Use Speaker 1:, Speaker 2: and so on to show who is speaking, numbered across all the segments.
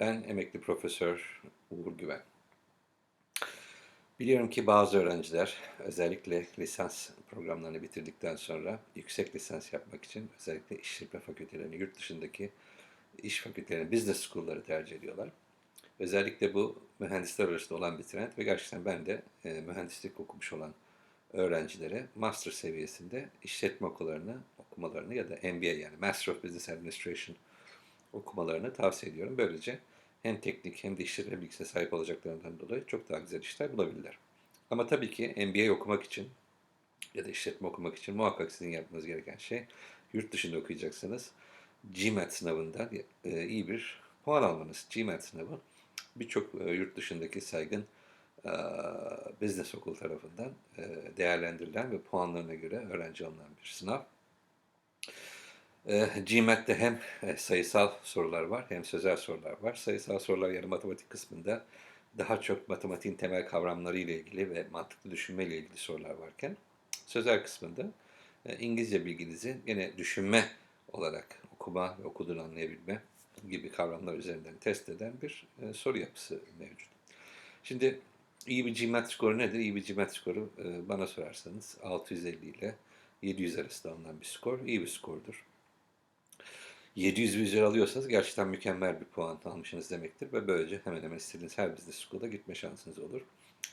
Speaker 1: Ben emekli profesör Uğur Güven. Biliyorum ki bazı öğrenciler özellikle lisans programlarını bitirdikten sonra yüksek lisans yapmak için özellikle işletme fakültelerini, yurt dışındaki iş fakültelerini, business school'ları tercih ediyorlar. Özellikle bu mühendisler arasında olan bir trend ve gerçekten ben de e, mühendislik okumuş olan öğrencilere master seviyesinde işletme okullarını okumalarını ya da MBA yani Master of Business Administration okumalarını tavsiye ediyorum. Böylece hem teknik hem de işletme bilgisine sahip olacaklarından dolayı çok daha güzel işler bulabilirler. Ama tabii ki MBA okumak için ya da işletme okumak için muhakkak sizin yapmanız gereken şey yurt dışında okuyacaksınız. GMAT sınavından e, iyi bir puan almanız. GMAT sınavı birçok e, yurt dışındaki saygın e, business okul tarafından değerlendirilen ve puanlarına göre öğrenci alınan bir sınav. E, GMAT'te hem e, sayısal sorular var hem sözel sorular var. Sayısal sorular yarı matematik kısmında daha çok matematiğin temel kavramları ile ilgili ve mantıklı düşünme ile ilgili sorular varken sözel kısmında e, İngilizce bilginizi yine düşünme olarak okuma ve okuduğunu anlayabilme gibi kavramlar üzerinden test eden bir e, soru yapısı mevcut. Şimdi iyi bir GMAT skoru nedir? İyi bir GMAT skoru bana sorarsanız 650 ile 700 arasında alınan bir skor. iyi bir skordur. 700 bir üzeri alıyorsanız gerçekten mükemmel bir puan almışsınız demektir ve böylece hemen hemen istediğiniz her business school'a gitme şansınız olur.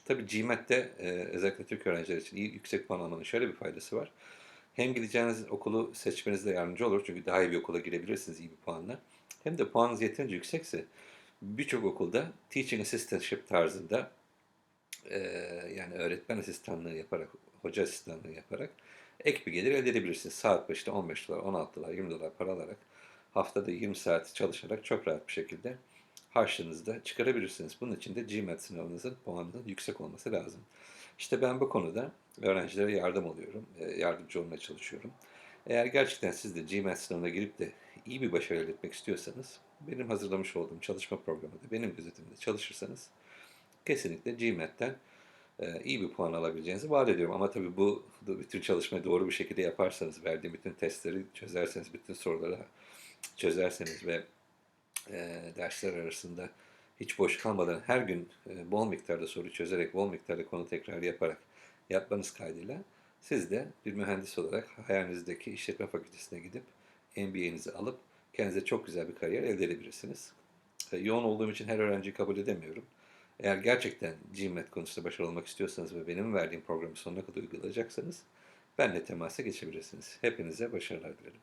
Speaker 1: Tabii GMAT'te e, özellikle Türk öğrenciler için iyi yüksek puan almanın şöyle bir faydası var. Hem gideceğiniz okulu seçmenizde yardımcı olur çünkü daha iyi bir okula girebilirsiniz iyi bir puanla. Hem de puanınız yeterince yüksekse birçok okulda teaching assistantship tarzında e, yani öğretmen asistanlığı yaparak, hoca asistanlığı yaparak ek bir gelir elde edebilirsiniz. Saat başına 15 dolar, 16 dolar, 20 dolar para alarak haftada 20 saat çalışarak çok rahat bir şekilde harçlığınızı da çıkarabilirsiniz. Bunun için de GMAT sınavınızın puanının yüksek olması lazım. İşte ben bu konuda öğrencilere yardım oluyorum, e, yardımcı olmaya çalışıyorum. Eğer gerçekten siz de GMAT sınavına girip de iyi bir başarı elde etmek istiyorsanız, benim hazırlamış olduğum çalışma programında benim gözetimde çalışırsanız kesinlikle GMAT'ten e, iyi bir puan alabileceğinizi vaat ediyorum. Ama tabii bu bütün çalışmayı doğru bir şekilde yaparsanız, verdiğim bütün testleri çözerseniz, bütün soruları çözerseniz ve e, dersler arasında hiç boş kalmadan her gün e, bol miktarda soru çözerek, bol miktarda konu tekrar yaparak yapmanız kaydıyla siz de bir mühendis olarak hayalinizdeki işletme fakültesine gidip MBA'nizi alıp kendinize çok güzel bir kariyer elde edebilirsiniz. E, yoğun olduğum için her öğrenciyi kabul edemiyorum. Eğer gerçekten GMAT konusunda başarılı olmak istiyorsanız ve benim verdiğim programı sonuna kadar uygulayacaksanız benimle temasa geçebilirsiniz. Hepinize başarılar dilerim.